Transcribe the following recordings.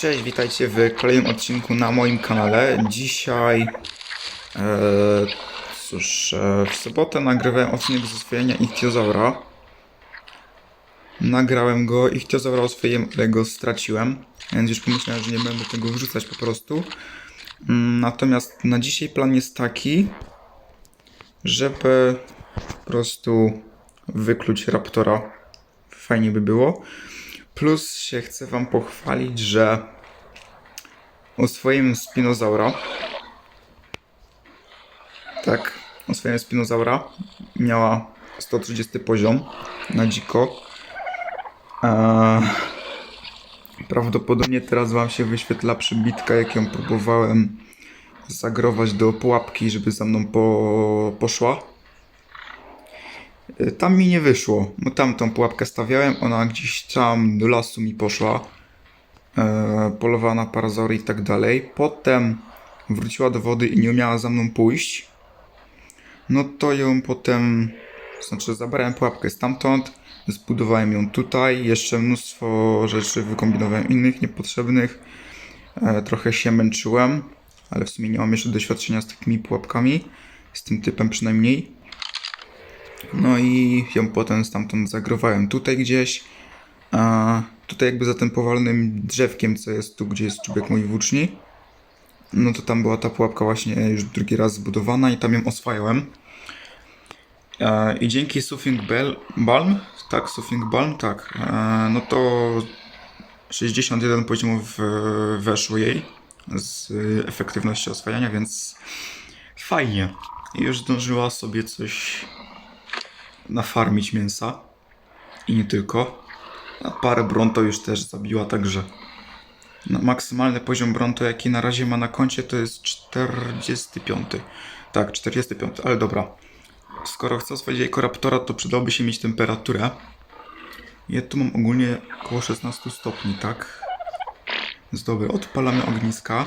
Cześć, witajcie w kolejnym odcinku na moim kanale. Dzisiaj, e, cóż, e, w sobotę nagrywałem odcinek z oswojenia Ichthyozaura. Nagrałem go, Ichthyozaura oswoiłem, ale go straciłem, więc już pomyślałem, że nie będę tego wrzucać po prostu. Mm, Natomiast na dzisiaj plan jest taki, żeby po prostu wykluć Raptora. Fajnie by było. Plus się chcę wam pochwalić, że oswoiłem spinozaura. Tak, oswoiłem spinozaura. Miała 130 poziom na dziko. Eee, prawdopodobnie teraz wam się wyświetla przybitka, jak ją próbowałem zagrować do pułapki, żeby za mną po, poszła. Y, Tam mi nie wyszło, bo tam tą pułapkę stawiałem, ona gdzieś tam do lasu mi poszła. E, polowała na parazory i tak dalej. Potem wróciła do wody i nie umiała za mną pójść. No to ją potem, znaczy zabrałem pułapkę stamtąd, zbudowałem ją tutaj, jeszcze mnóstwo rzeczy wykombinowałem innych, niepotrzebnych. E, trochę się męczyłem, ale w sumie nie mam jeszcze doświadczenia z takimi pułapkami, z tym typem przynajmniej. No i ją potem stamtąd zagrowałem tutaj gdzieś. A tutaj jakby za tym powalnym drzewkiem, co jest tu, gdzie jest czubek mojej włóczni. No to tam była ta pułapka właśnie już drugi raz zbudowana i tam ją oswajałem. E, I dzięki Sufing Balm, tak, Sufing Balm, tak, e, no to 61 poziomów e, weszło jej z efektywności oswajania, więc fajnie. Już zdążyła sobie coś nafarmić mięsa. I nie tylko. A parę bronto już też zabiła, także no, maksymalny poziom bronto, jaki na razie ma na koncie, to jest 45. Tak, 45, ale dobra. Skoro chcę oswoić jajko raptora, to przydałoby się mieć temperaturę. Ja tu mam ogólnie około 16 stopni, tak? Więc dobra, odpalamy ogniska.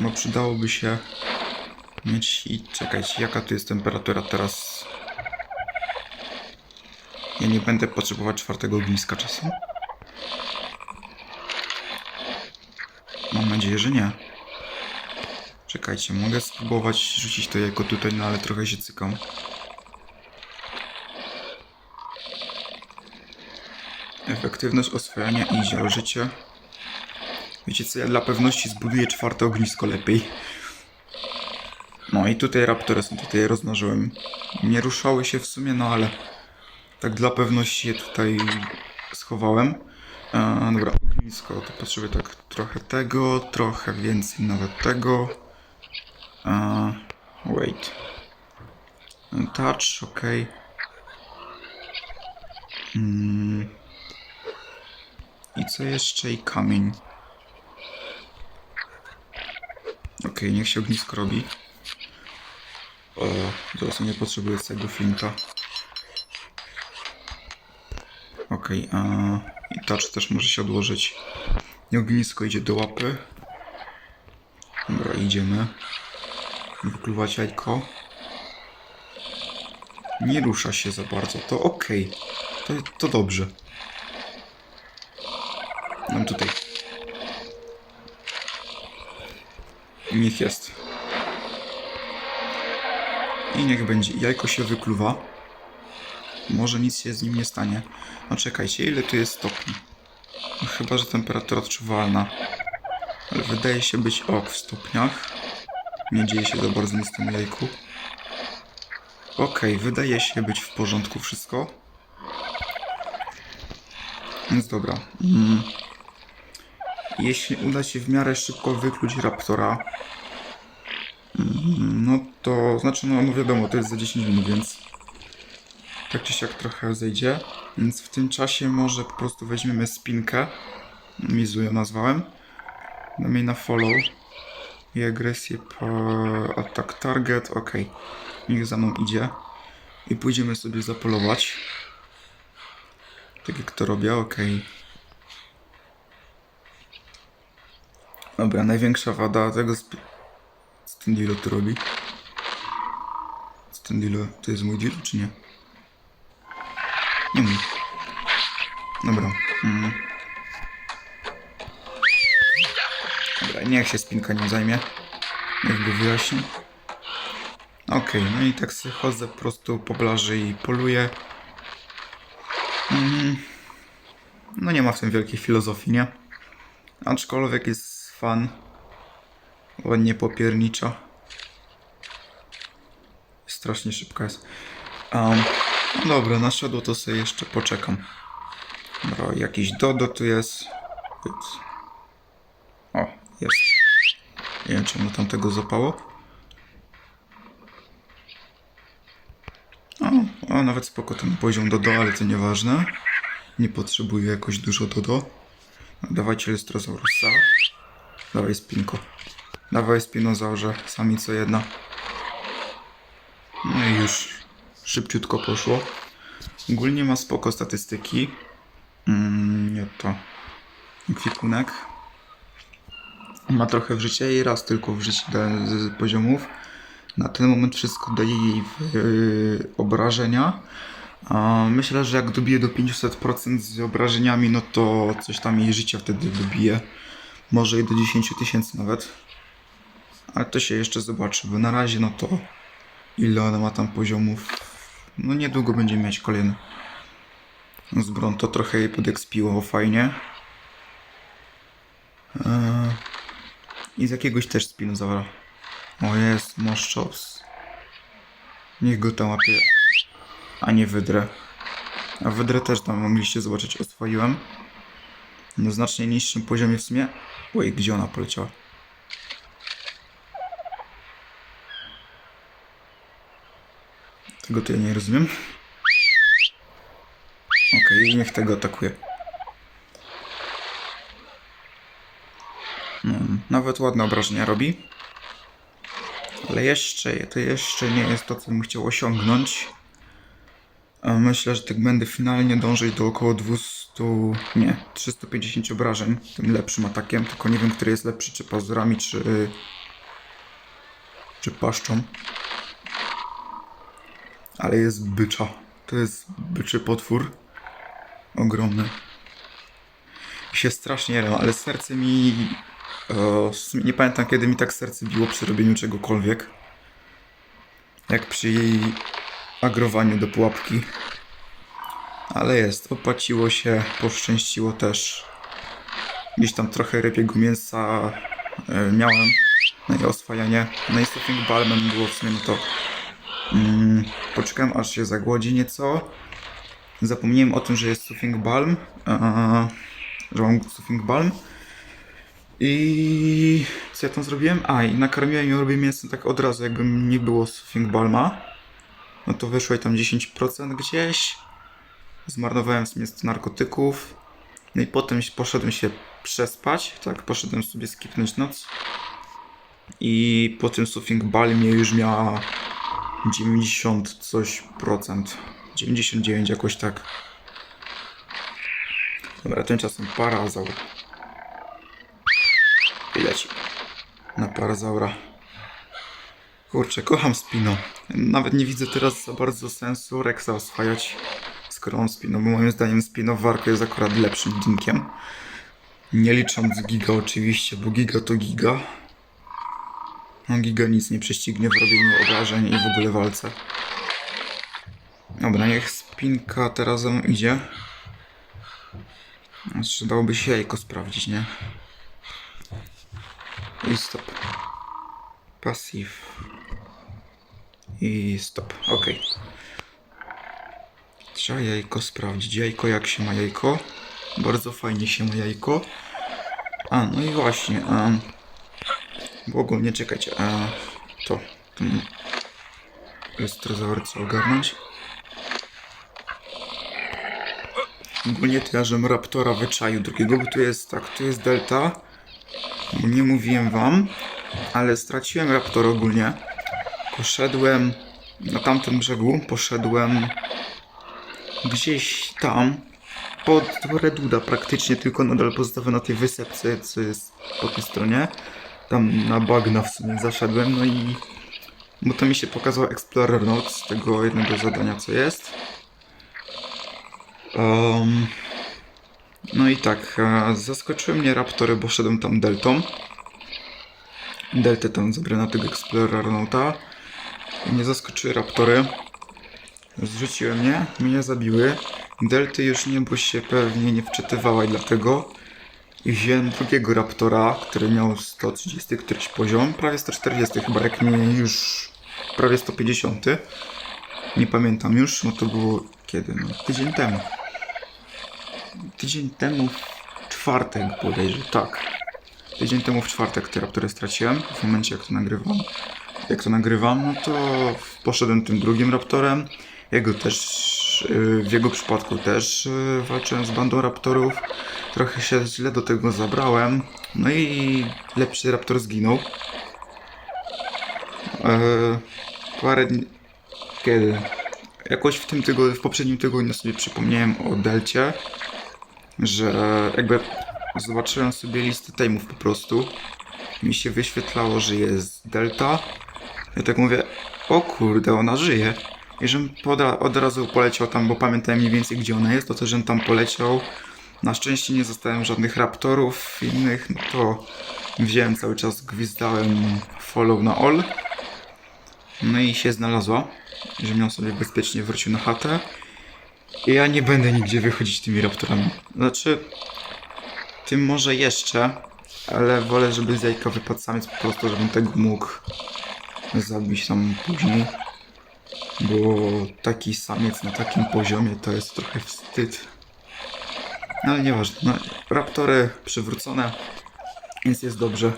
No przydałoby się mieć i czekajcie, jaka tu jest temperatura teraz? Ja nie będę potrzebować czwartego ogniska czasem. Mam nadzieję, że nie. Czekajcie, mogę spróbować rzucić to jajko tutaj, no ale trochę się cykam. Efektywność oswajania idzie, ale życie. Wiecie co, ja dla pewności zbuduję czwarte ognisko lepiej. No i tutaj raptory są, tutaj je. Nie ruszały się w sumie, no ale tak dla pewności je tutaj schowałem. E, dobra, ognisko, to potrzebuję tak trochę tego, trochę więcej nawet tego. E, wait. Touch, ok. Mm. I co jeszcze? I kamień. Ok, niech się ognisko robi. Zaraz nie potrzebuję całego flinta. Okej, a i touch też może się odłożyć. I ognisko idzie do łapy. Dobra, idziemy. Wykluwać jajko. Nie rusza się za bardzo, to okej. To, to dobrze. Mam tutaj. Niech jest. I niech będzie. Jajko się wykluwa. Może nic się z nim nie stanie. No czekajcie, ile tu jest stopni? No chyba, że temperatura odczuwalna. Ale wydaje się być ok w stopniach. Nie dzieje się za bardzo nic w tym jajku. Okej, wydaje się być w porządku wszystko. Więc dobra. Mm. Jeśli uda się w miarę szybko wykluć raptora, to znaczy, no, no wiadomo, to jest za 10 minut, więc tak czy siak trochę zejdzie. Więc w tym czasie może po prostu weźmiemy spinkę. Mizu ją nazwałem. Damy jej na follow. I agresję po attack target. Ok. Niech za mną idzie. I pójdziemy sobie zapolować. Tak jak to robię, ok. Dobra, największa wada tego sp- co ten deal tu robi? Ten deal? To jest mój deal, czy nie? Nie mój. Dobra. Mm. Czekaj, niech się spinka nie zajmie. Niech go wyjaśni. Okej, no i tak sobie chodzę po prostu po i poluję. Mm, no nie ma w tym wielkiej filozofii, nie? Aczkolwiek jest fan. Ładnie popiernicza. Strasznie szybka jest. Um, no dobra, na szedło to sobie jeszcze poczekam. Dobra, jakiś Dodo tu jest. O, jest. Nie wiem, czemu tam tego zapało. O, o, nawet spoko ten poziom Dodo, ale to nieważne. Nie potrzebuję jakoś dużo Dodo. Dawajcie Lystrazaurusa. Dawaj Spinko. Dawaj Spinozaurze, samica jedna. No i już szybciutko poszło. Ogólnie ma spoko statystyki. Mm, nie to. Kwikunek. Ma trochę w życiu i raz tylko w życiu z poziomów. Na ten moment wszystko daje jej w, yy, obrażenia. A myślę, że jak dobije do 500% z obrażeniami, no to coś tam jej życia wtedy dobije. Może i do 10 tysięcy nawet. Ale to się jeszcze zobaczy, bo na razie no to ile ona ma tam poziomów. No niedługo będzie mieć kolejny. Z Bron to trochę jej podekspiło fajnie. Eee, I z jakiegoś też spinozaura. O jest, Moszczops. Niech go tam łapie. A nie wydrę. A wydrę też tam mogliście zobaczyć, oswoiłem. Na znacznie niższym poziomie w sumie. Oj, gdzie ona poleciała? Tego to ja nie rozumiem. Okej, niech tego atakuje. No, nawet ładne obrażenia robi. Ale jeszcze, to jeszcze nie jest to, co bym chciał osiągnąć. Myślę, że tak będę finalnie dążyć do około 200, nie, 350 obrażeń tym lepszym atakiem, tylko nie wiem, który jest lepszy, czy pazurami, czy, czy paszczą. Ale jest bycza. To jest byczy potwór. Ogromny. I się strasznie jaram, ale serce mi... E, nie pamiętam, kiedy mi tak serce biło przy robieniu czegokolwiek. Jak przy jej agrowaniu do pułapki. Ale jest, opłaciło się, poszczęściło też. Gdzieś tam trochę rybiego mięsa e, miałem na jej oswajanie. No i Stuffing było w sumie no to... Mm, poczekałem aż się zagłodzi nieco. Zapomniałem o tym, że jest Stuffing Balm. e, że mam Stuffing Balm. I co ja tam zrobiłem? A, i nakarmiłem ją robię mięso tak od razu, jakby nie było Stuffing Balma. No to wyszło i tam 10% gdzieś. Zmarnowałem sobie 100 narkotyków. No i potem poszedłem się przespać. Tak, poszedłem sobie skipnąć noc. I po tym Stuffing Balmie już miała 90 coś procent. 99 jakoś tak. Dobra, tymczasem parazaur. I leci. Na parazaura. Kurczę, kocham Spino. Nawet nie widzę teraz za bardzo sensu Rexa oswajać, skoro on Spino, bo moim zdaniem Spino w jest akurat lepszym dinkiem. Nie licząc Giga oczywiście, bo Giga to Giga. Giga nic nie prześcignie w robieniu obrażeń i w ogóle walce. Dobra, niech Spinka teraz idzie. Przydałoby się jajko sprawdzić, nie? I stop. Passive. I stop. Ok. Trzeba jajko sprawdzić. Jajko, jak się ma jajko? Bardzo fajnie się ma jajko. A, no i właśnie. Um, bo ogólnie czekajcie. A, to. Ten Estrozaur co ogarnąć. Ogólnie to ja żem Raptora wyczaił drugiego, bo tu jest tak, tu jest Delta. Nie mówiłem wam, ale straciłem Raptora ogólnie. Poszedłem na tamtym brzegu, poszedłem gdzieś tam pod Reduda praktycznie, tylko nadal pozostawię na tej wysepce, co jest po tej stronie. Tam na bagna w sumie zaszedłem, no i bo to mi się pokazał Explorer Note z tego jednego zadania, co jest. Um, no i tak, zaskoczyły mnie raptory, bo szedłem tam deltą. Deltę tam zabrę na tego Explorernauta. Mnie zaskoczyły raptory. Zrzuciły mnie, mnie zabiły. Delty już nie, bo się pewnie nie wczytywała i dlatego i wziąłem drugiego raptora, który miał 130 któryś poziom, prawie 140 chyba, jak nie już prawie 150. Nie pamiętam już, no to było kiedy? No, tydzień temu. Tydzień temu w czwartek bodajże, tak. Tydzień temu w czwartek te raptory straciłem, w momencie jak to nagrywam. Jak to nagrywam, no to poszedłem tym drugim raptorem. Jego też, yy, w jego przypadku też yy, walczyłem z bandą raptorów. Trochę się źle do tego zabrałem. No i lepszy raptor zginął. Eee, parę dni... Kiedy? Jakoś w tym tygodniu, w poprzednim tygodniu sobie przypomniałem o Delcie, że jakby zobaczyłem sobie listę time'ów po prostu. Mi się wyświetlało, że jest Delta. Ja tak mówię, o kurde, ona żyje. I żebym od razu poleciał tam, bo pamiętałem mniej więcej gdzie ona jest, to też żebym tam poleciał. Na szczęście nie zostałem żadnych raptorów innych, no to wziąłem cały czas, gwizdałem follow na all. No i się znalazła, żebym ją sobie bezpiecznie wrócił na chatę. I ja nie będę nigdzie wychodzić tymi raptorami. Znaczy, tym może jeszcze, ale wolę, żeby z jajka wypadł samiec po prostu, żebym tego mógł zabić tam później. Bo taki samiec na takim poziomie to jest trochę wstyd. No ale nieważne. No, raptory przywrócone, więc jest dobrze.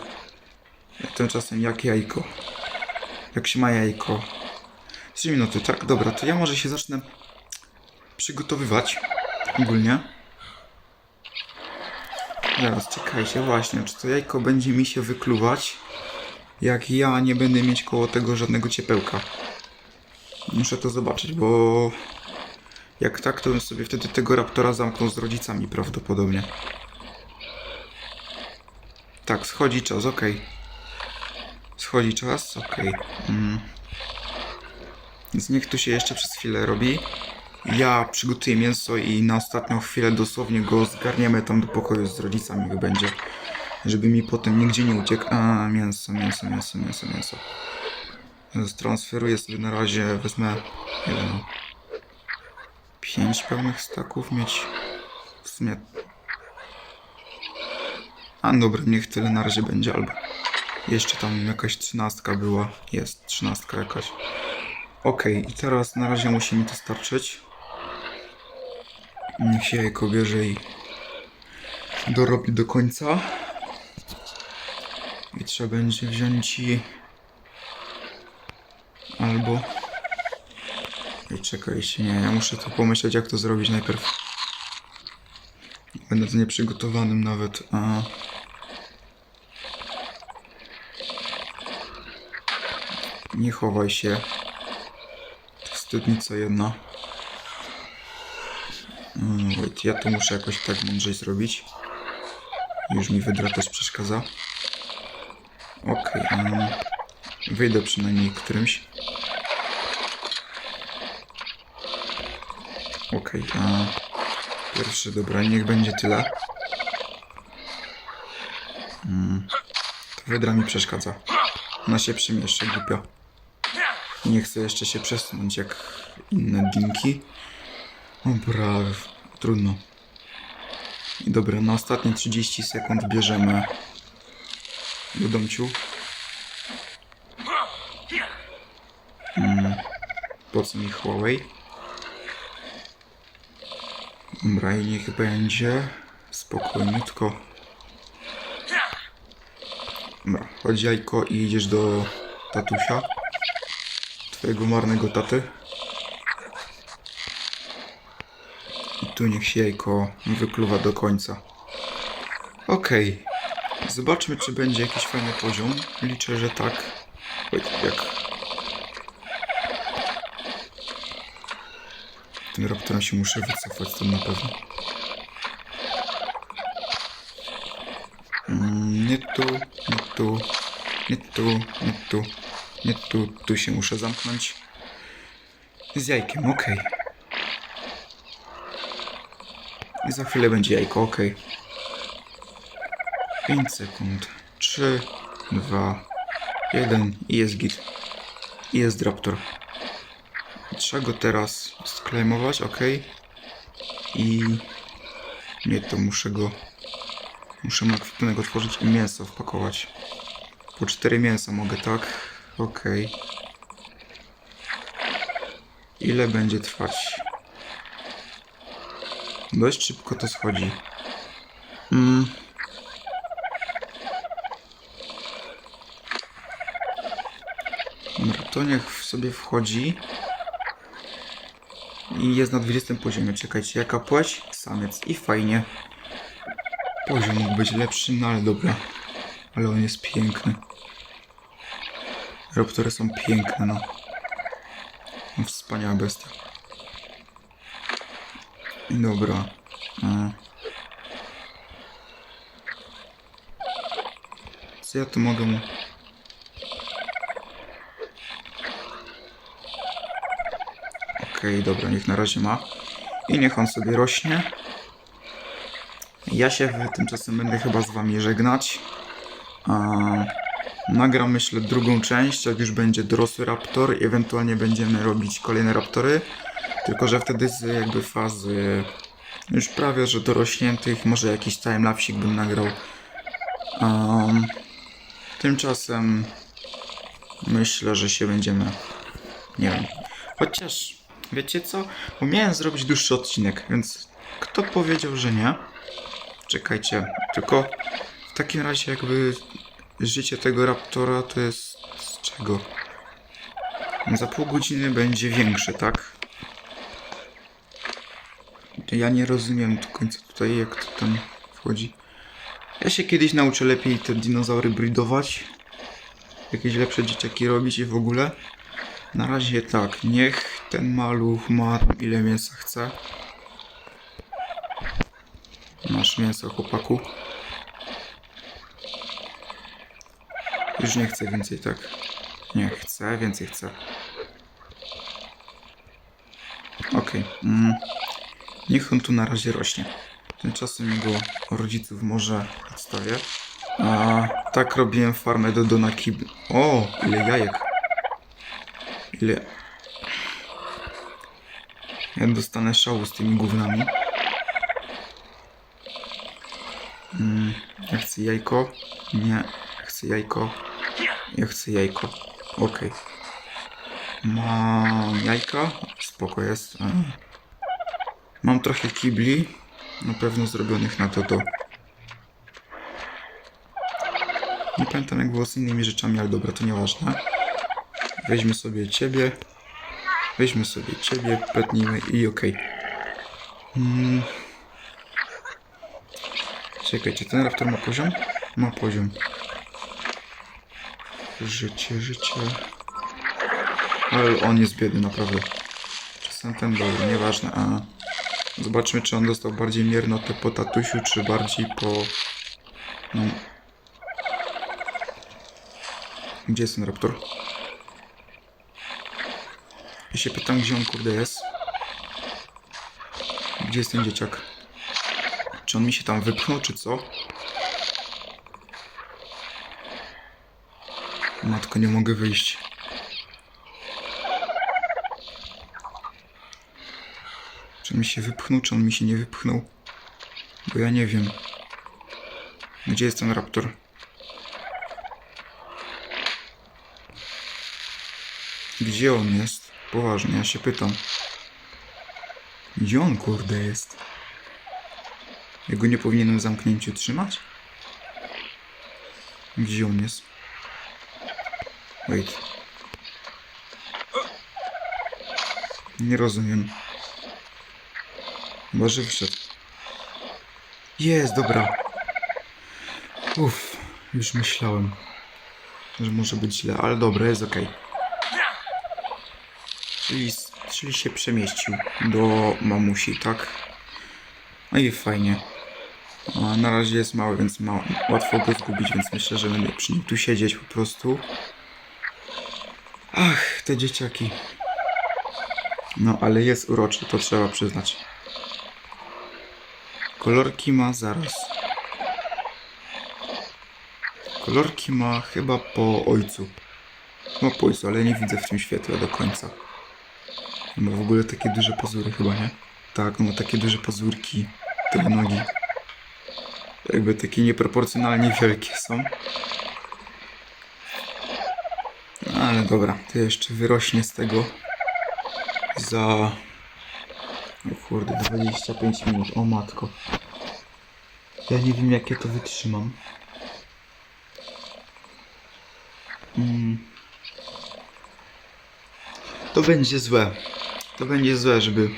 Tymczasem jak jajko. Jak się ma jajko. 3 minuty, tak? Dobra, to ja może się zacznę przygotowywać ogólnie. Zaraz, czekajcie, właśnie, czy to jajko będzie mi się wykluwać, jak ja nie będę mieć koło tego żadnego ciepełka. Muszę to zobaczyć, bo jak tak, to bym sobie wtedy tego raptora zamknął z rodzicami prawdopodobnie. Tak, schodzi czas, okej. Schodzi czas, okej. Mm. Więc niech tu się jeszcze przez chwilę robi. Ja przygotuję mięso i na ostatnią chwilę dosłownie go zgarniemy tam do pokoju z rodzicami jak będzie. Żeby mi potem nigdzie nie uciekł. A, mięso, mięso, mięso, mięso, mięso. Transferuję sobie na razie, wezmę, nie wiem, pięć pełnych staków mieć w sumie. A dobra, niech tyle na razie będzie, albo jeszcze tam jakaś trzynastka była. Jest trzynastka jakaś. Okej, i teraz na razie musi mi to starczyć. Niech się jajko bierze i dorobi do końca. I trzeba będzie wziąć i... Albo... I czekajcie, nie, ja muszę to pomyśleć jak to zrobić najpierw. Będę to nieprzygotowanym nawet, a... Nie chowaj się. Wstydnica jedna. Mm, wait, ja to muszę jakoś tak mądrzej zrobić. Już mi wydra też przeszkadza. Okej, um, wyjdę przynajmniej którymś. Okej, a pierwszy, dobra, niech będzie tyle. Mm, to wydra mi przeszkadza. Ona się przemieszcza głupio. Nie chcę jeszcze się przesunąć jak inne dinki. Dobra, trudno. I dobra, na ostatnie 30 sekund bierzemy do domciu. Po co mi Huawei? Dobra, i niech będzie spokojniutko. Dobra, chodź jajko i idziesz do tatusia. Twojego marnego taty. I tu niech się jajko wykluwa do końca. Okej. Zobaczmy, czy będzie jakiś fajny poziom. Liczę, że tak. Jak? Tym raptorem się muszę wycofać, to na pewno. Mm, Nie tu, nie tu, nie tu, nie tu, nie tu, tu się muszę zamknąć. Z jajkiem, okej. I za chwilę będzie jajko, okej. 5 sekund. 3, 2, Jeden i jest git. I jest raptor. Trzeba go teraz sklejmować, ok. I... Nie, to muszę go... Muszę mu ekwipunek otworzyć i mięso wpakować. Po cztery mięsa mogę, tak? Okej. Ile będzie trwać? Dość szybko to schodzi. Mm. Dobra, to niech sobie wchodzi. I jest na 20 poziomie. Czekajcie, jaka płeć? Samiec. I fajnie. Poziom mógł być lepszy, no ale dobra. Ale on jest piękny. Raptory są piękne, no. no wspaniała bestia. Dobra. A. Co ja tu mogę mu... Okej, dobra, niech na razie ma. I niech on sobie rośnie. Ja się tymczasem będę chyba z wami żegnać. A, nagram myślę drugą część, jak już będzie dorosły raptor i ewentualnie będziemy robić kolejne raptory. Tylko, że wtedy z jakby fazy już prawie, że dorośniętych, może jakiś timelapsik bym nagrał. Um, tymczasem myślę, że się będziemy, nie wiem, chociaż wiecie co, umiałem zrobić dłuższy odcinek, więc kto powiedział, że nie? Czekajcie, tylko w takim razie jakby życie tego raptora to jest z czego? Za pół godziny będzie większy, tak? Ja nie rozumiem do końca tutaj, jak to tam wchodzi. Ja się kiedyś nauczę lepiej te dinozaury breedować. Jakieś lepsze dzieciaki robić i w ogóle. Na razie tak, niech ten maluch ma ile mięsa chce. Masz mięso, chłopaku. Już nie chcę więcej, tak? Nie, chcę, więcej chcę. Okej. Mm. Niech on tu na razie rośnie. Tymczasem jego rodziców może odstawię. A tak robiłem farmę do Dona Kib... O, ile jajek. Ile... Ja dostanę szału z tymi gównami. Mm, ja chcę jajko. Nie, chcę jajko. Ja chcę jajko. Okej. Mam jajka. Spoko jest. Mam trochę kibli. Na pewno zrobionych na to to. Nie pamiętam jak było z innymi rzeczami, ale dobra, to nieważne. Weźmy sobie ciebie. Weźmy sobie ciebie, petnijmy i okej. Mm. Czekajcie, ten raptor ma poziom? Ma poziom. Życie, życie. Ale on jest biedny, naprawdę. Czasem ten dobry, nieważne. A zobaczmy, czy on dostał bardziej miernotę po tatusiu, czy bardziej po... No. Gdzie jest ten raptor? Się pytam, gdzie on kurde jest. Gdzie jest ten dzieciak? Czy on mi się tam wypchnął, czy co? Matko, nie mogę wyjść. Czy on mi się wypchnął, czy on mi się nie wypchnął? Bo ja nie wiem. Gdzie jest ten raptor? Gdzie on jest? Poważnie, ja się pytam. Gdzie on kurde jest? Ja go nie powinienem w zamknięciu trzymać? Gdzie on jest? Wait. Nie rozumiem. Chyba, że. Jest, dobra. Uff, już myślałem, że może być źle, ale dobra, jest ok. Czyli, czyli się przemieścił do mamusi, tak? No i fajnie. A na razie jest mały, więc ma, łatwo go zgubić, więc myślę, że będę przy nim tu siedzieć po prostu. Ach, te dzieciaki. No, ale jest uroczy, to trzeba przyznać. Kolorki ma zaraz. Kolorki ma chyba po ojcu. Ma pulsu, ale nie widzę w tym świetle do końca. Ma w ogóle takie duże pazury chyba, nie? Tak, on ma takie duże pazurki. Te nogi. Jakby takie nieproporcjonalnie wielkie są. No, Ale dobra, to jeszcze wyrośnie z tego za... O kurde, 25 minut, o matko. Ja nie wiem jak ja to wytrzymam. Mm. To będzie złe. To będzie złe, żeby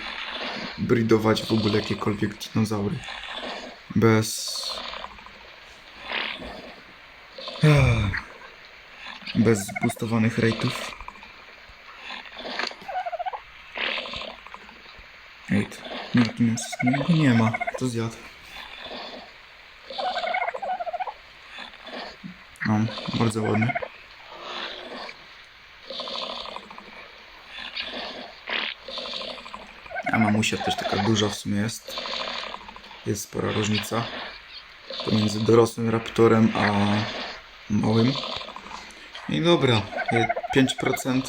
bridować w ogóle jakiekolwiek dinozaury. Bez... Bez zboostowanych rate'ów. Rate. Nie, tu nie, ma. Kto zjadł? No, bardzo ładny. A mamusia też taka duża w sumie jest. Jest spora różnica pomiędzy dorosłym raptorem a małym. I dobra, je- 5%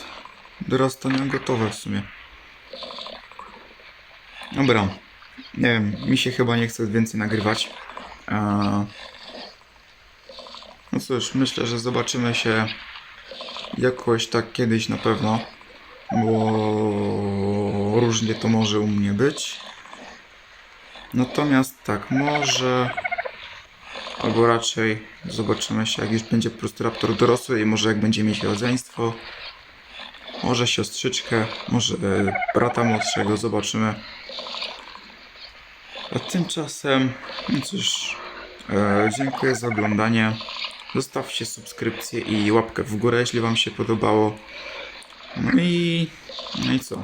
dorastania gotowe w sumie. Dobra, nie wiem, mi się chyba nie chce więcej nagrywać. No cóż, myślę, że zobaczymy się jakoś tak kiedyś na pewno, bo różnie to może u mnie być. Natomiast tak, może albo raczej zobaczymy się jak już będzie po prostu raptor dorosły i może jak będzie mieć rodzeństwo. Może siostrzyczkę, może e, brata młodszego, zobaczymy. A tymczasem, no cóż, e, dziękuję za oglądanie. Zostawcie subskrypcję i łapkę w górę, jeśli Wam się podobało. No i, no i co?